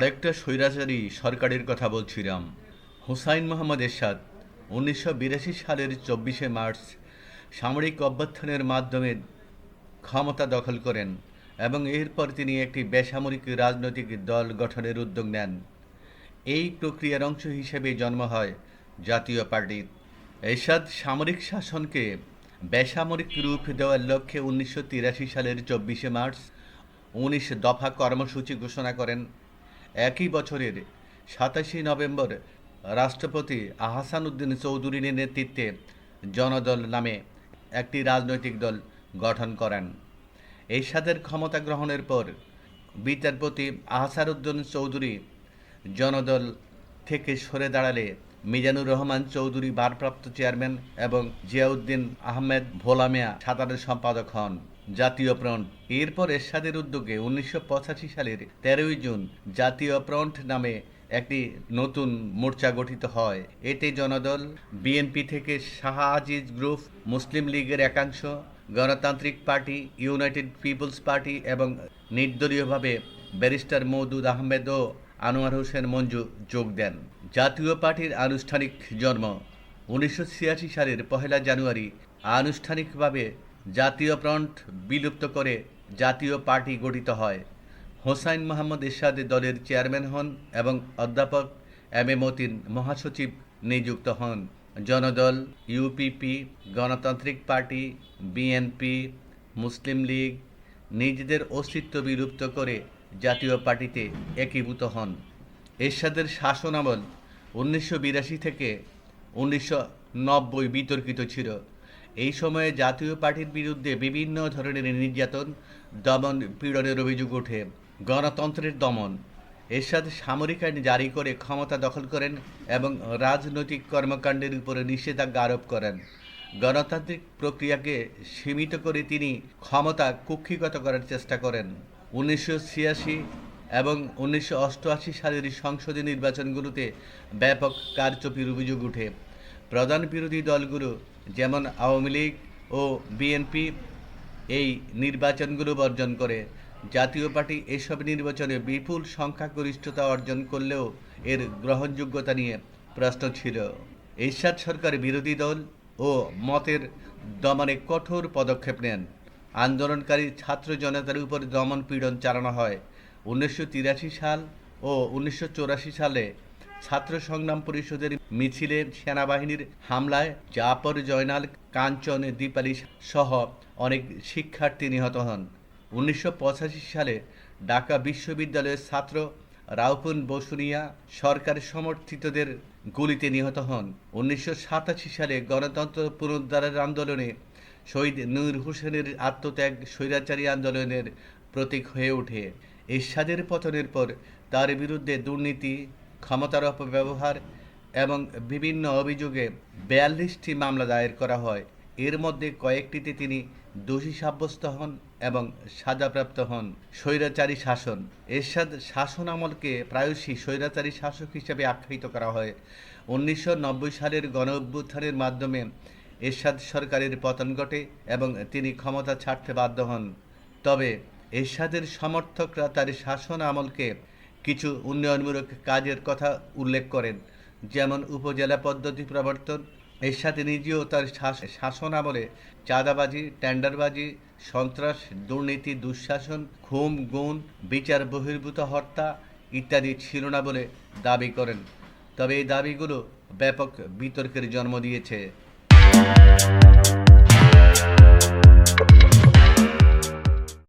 আরেকটা স্বৈরাচারী সরকারের কথা বলছিলাম। হুসাইন মোহাম্মদ এরশাদ, উনিশশো বিরাশি সালের চব্বিশে মার্চ সামরিক অভ্যর্থনের মাধ্যমে ক্ষমতা দখল করেন এবং এরপর তিনি একটি বেসামরিক রাজনৈতিক দল গঠনের উদ্যোগ নেন। এই প্রক্রিয়ার অংশ হিসেবে জন্ম হয় জাতীয় পার্টির এরশাদ সামরিক শাসনকে বেসামরিক রূপ দেওয়ার লক্ষ্যে উনিশশো তিরাশি সালের চব্বিশে মার্চ উনিশ দফা কর্মসূচি ঘোষণা করেন। একই বছরের সাতাশে নভেম্বর রাষ্ট্রপতি আহসান উদ্দিন চৌধুরীর নেতৃত্বে জনদল নামে একটি রাজনৈতিক দল গঠন করেন। এরশাদের ক্ষমতা গ্রহণের পর বিচারপতি আহসারউদ্দিন চৌধুরী জনদল থেকে সরে দাঁড়ালে মিজানুর রহমান চৌধুরী ভারপ্রাপ্ত চেয়ারম্যান এবং জিয়াউদ্দিন আহমেদ ভোলামিয়া সাধারণ সম্পাদক হন। জাতীয় ফ্রন্ট এরপর এরশাদের উদ্যোগে উনিশশো পঁচাশি সালের তেরোই জুন জাতীয় ফ্রন্ট নামে একটি নতুন মোর্চা গঠিত হয়। এতে জনদল, বিএনপি থেকে শাহ আজিজ গ্রুপ, মুসলিম লীগের একাংশ, গণতান্ত্রিক পার্টি, ইউনাইটেড পিপলস পার্টি এবং নির্দলীয়ভাবে ব্যারিস্টার মৌদুদ আহমেদ ও আনোয়ার হোসেন মঞ্জু যোগ দেন। জাতীয় পার্টির আনুষ্ঠানিক জন্ম উনিশশো ছিয়াশি সালের পহেলা জানুয়ারি। আনুষ্ঠানিকভাবে জাতীয় ফ্রন্ট বিলুপ্ত করে জাতীয় পার্টি গঠিত হয়। হোসাইন মোহাম্মদ এরশাদ দলের চেয়ারম্যান হন এবং অধ্যাপক এম এ মতিন মহাসচিব নিযুক্ত হন। জনদল, ইউপিপি, গণতান্ত্রিক পার্টি, বিএনপি, মুসলিম লীগ নিজেদের অস্তিত্ব বিলুপ্ত করে জাতীয় পার্টিতে একীভূত হন। এরশাদের শাসনামল উনিশশো বিরাশি থেকে উনিশশো নব্বই বিতর্কিত ছিল। এই সময়ে জাতীয় পার্টির বিরুদ্ধে বিভিন্ন ধরনের নির্যাতন, দমন পীড়নের অভিযোগ ওঠে। গণতন্ত্রের দমন। এরশাদ সামরিক আইন জারি করে ক্ষমতা দখল করেন এবং রাজনৈতিক কর্মকাণ্ডের উপরে নিষেধাজ্ঞা আরোপ করেন। গণতান্ত্রিক প্রক্রিয়াকে সীমিত করে তিনি ক্ষমতা কুক্ষিগত করার চেষ্টা করেন। উনিশশো ছিয়াশি এবং উনিশশো অষ্টআশি সালের সংসদীয় নির্বাচনগুলোতে ব্যাপক কারচুপির অভিযোগ উঠে প্রধান বিরোধী দলগুলো যেমন আওয়ামী লীগ ও বিএনপি এই নির্বাচনগুলো বর্জন করে। জাতীয় পার্টি এসব নির্বাচনে বিপুল সংখ্যাগরিষ্ঠতা অর্জন করলেও এর গ্রহণযোগ্যতা নিয়ে প্রশ্ন ছিল। এরশাদ সরকার বিরোধী দল ও মতের দমনে কঠোর পদক্ষেপ নেন। আন্দোলনকারী ছাত্র জনতার উপর দমন পীড়ন চালানো হয়। উনিশশো তিরাশি সাল ও উনিশশো সালে ছাত্র সংগ্রাম পরিষদের মিছিলে সেনাবাহিনীর হামলায় জাফর জয়নাল, কাঞ্চন দীপালি সহ অনেক শিক্ষার্থী নিহত হন। উনিশশো পঁচাশি সালে ঢাকা বিশ্ববিদ্যালয়ের ছাত্র রাউফুন বসুনিয়া সরকার সমর্থিতদের গুলিতে নিহত হন। উনিশশো সাতাশি সালে গণতন্ত্র পুনরুদ্ধারের আন্দোলনে শহীদ নূর হোসেনের আত্মত্যাগ স্বৈরাচারী আন্দোলনের প্রতীক হয়ে ওঠে। এরশাদের পতনের পর তার বিরুদ্ধে দুর্নীতি ক্ষমতার অপব্যবহার এবং বিভিন্ন অভিযোগে বিয়াল্লিশটি মামলা দায়ের করা হয়। এর মধ্যে কয়েকটিতে তিনি দোষী সাব্যস্ত হন এবং সাজাপ্রাপ্ত হন। স্বৈরাচারী শাসন। এরশাদ শাসন আমলকে প্রায়শই স্বৈরাচারী শাসক হিসেবে আখ্যায়িত করা হয়। উনিশশো নব্বই সালের গণ অভ্যুত্থানের মাধ্যমে এরশাদ সরকারের পতন ঘটে এবং তিনি ক্ষমতা ছাড়তে বাধ্য হন। তবে এরশাদের সমর্থকরা তার শাসন আমলকে কিছু উন্নয়নমূলক কাজের কথা উল্লেখ করেন। যেমন উপজেলা পদ্ধতি প্রবর্তন এর সাথে নিজেও তার শাস- শাসন আমলে চাঁদাবাজি, টেন্ডারবাজি, সন্ত্রাস, দুর্নীতি, দুঃশাসন খুম গুণ, বিচার বহির্ভূত হত্যা ইত্যাদি ছিল না বলে দাবি করেন। তবে এই দাবিগুলো ব্যাপক বিতর্কের জন্ম দিয়েছে।